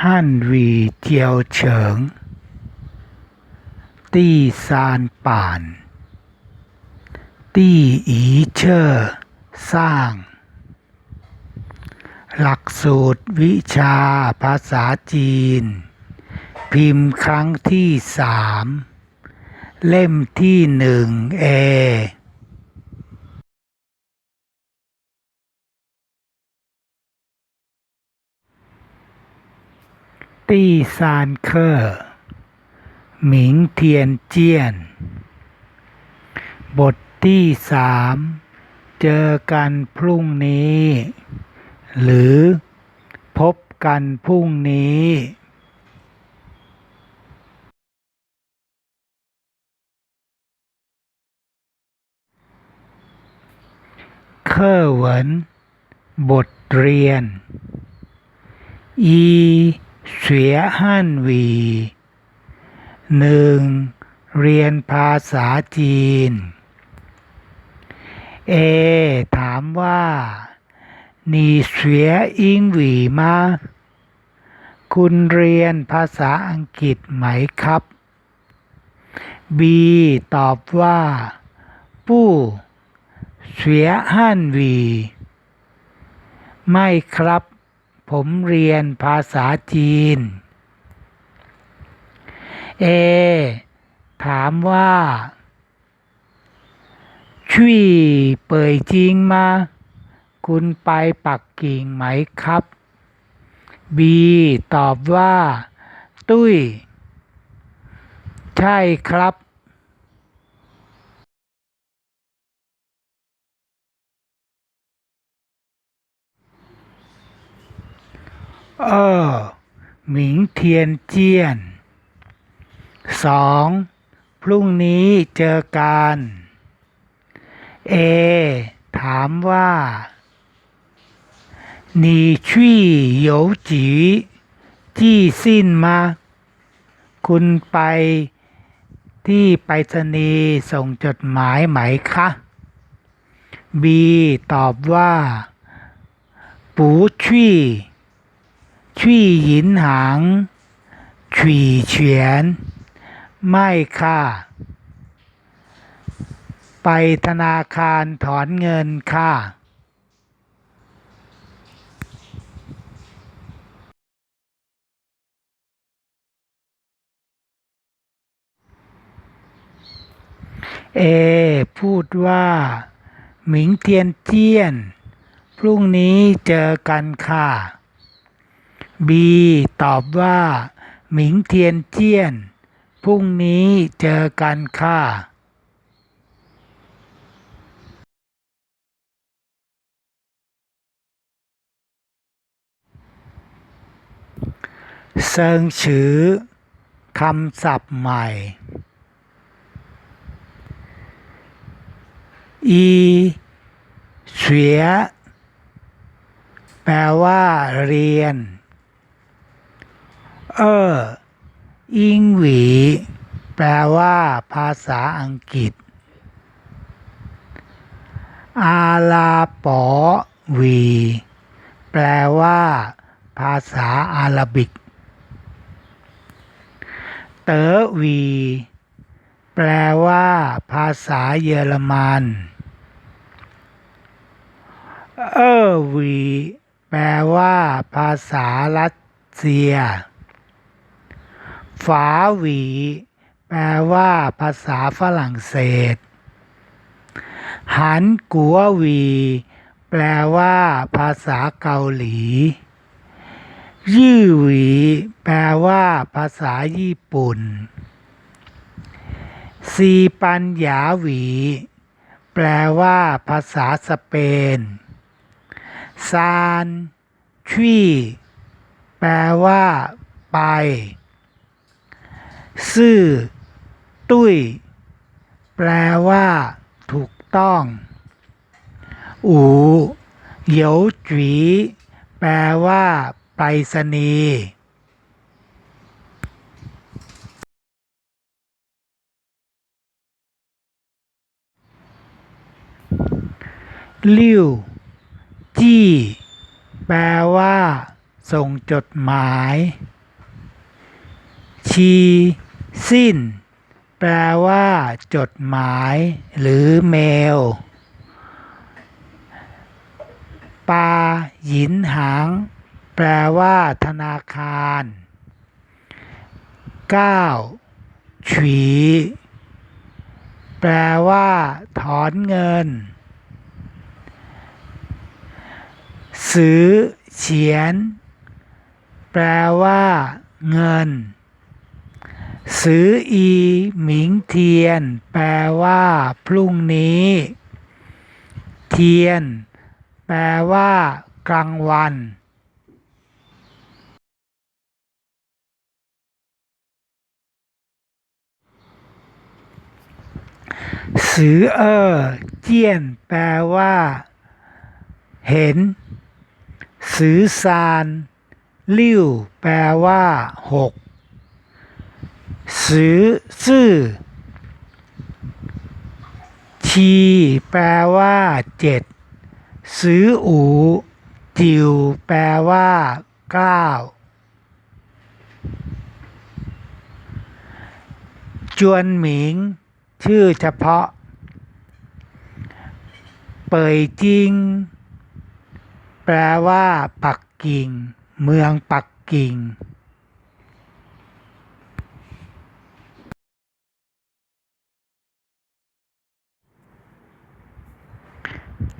汉语教程第三版第一册สร้าง หลักสูตรวิชาภาษาจีน พิมพ์ครั้งที่สามเล่มที่หนึ่งเอ ตี้ซานเคอร์ หมิงเทียนเจียน บทที่สามเจอกันพรุ่งนี้ หรือพบกันพรุ่งนี้เคอร์เหวินบทเรียน อี เสียฮั่นวีหนึ่งเรียนภาษาจีน เอ ถามว่านี่เสียอิงวีมาคุณเรียนภาษาอังกฤษไหมครับ B ตอบว่า ปู้เสียฮั่นวี ไม่ครับ ผมเรียนภาษาจีน เอ ถามว่าช่วยเปิดจริงมา คุณไปปักกิ่งไหมครับบีตอบว่า ตุ้ย ใช่ครับ เออ หมิงเทียนเจียน สอง พรุ่งนี้เจอกัน เอ ถามว่า你去邮局寄信吗คุณไปที่ไปรษณีย์ส่งจดหมายไหมคะ บี ตอบว่า不去 去银行取钱ไม่ค่ะ ไปธนาคารถอนเงินค่ะ เอ พูดว่า หมิงเทียนเจียน พรุ่งนี้เจอกันค่ะ บีตอบว่า หมิงเทียนเจี้ยน พรุ่งนี้เจอกันค่ะเซิงฉือคำศัพท์ใหม่ อีเสีย แปลว่าเรียน เอออิงหวี แปลว่า ภาษาอังกฤษ อาลาปอวี แปลว่า ภาษาอาหรับิก เตอวี แปลว่า ภาษาเยอรมันเออวี แปลว่า ภาษารัสเซีย ฝาหวี แปลว่าภาษาฝรั่งเศส หันกัวหวี แปลว่าภาษาเกาหลียี่หวี แปลว่าภาษาญี่ปุ่นซีปัญญาหวี แปลว่าภาษาสเปน ซานชี่แปลว่า ไป ซื่อ ตุ้ย แปลว่า ถูกต้อง อูเหยวจีแปลว่า ไปรษณีย์ลิ่วจี้ แปลว่า ส่งจดหมาย ชี สิ้น แปลว่า จดหมาย หรือเมล ปาหยินหาง แปลว่า ธนาคารก้าฉวีแปลว่า ถอนเงิน ซื้อเฉียน แปลว่า เงิน ซื้ออีหมิงเทียน แปลว่า พรุ่งนี้ เทียน แปลว่า กลางวันสือเออเจียน แปลว่า เห็น สือซาน ลิ้ว แปลว่าหก สือซื่อชีแปลว่าเจ็ดสืออูจิวแปลว่าเก้าจวนหมิง ชื่อเฉพาะ เป่ยจิง แปลว่า ปักกิ่ง เมืองปักกิ่ง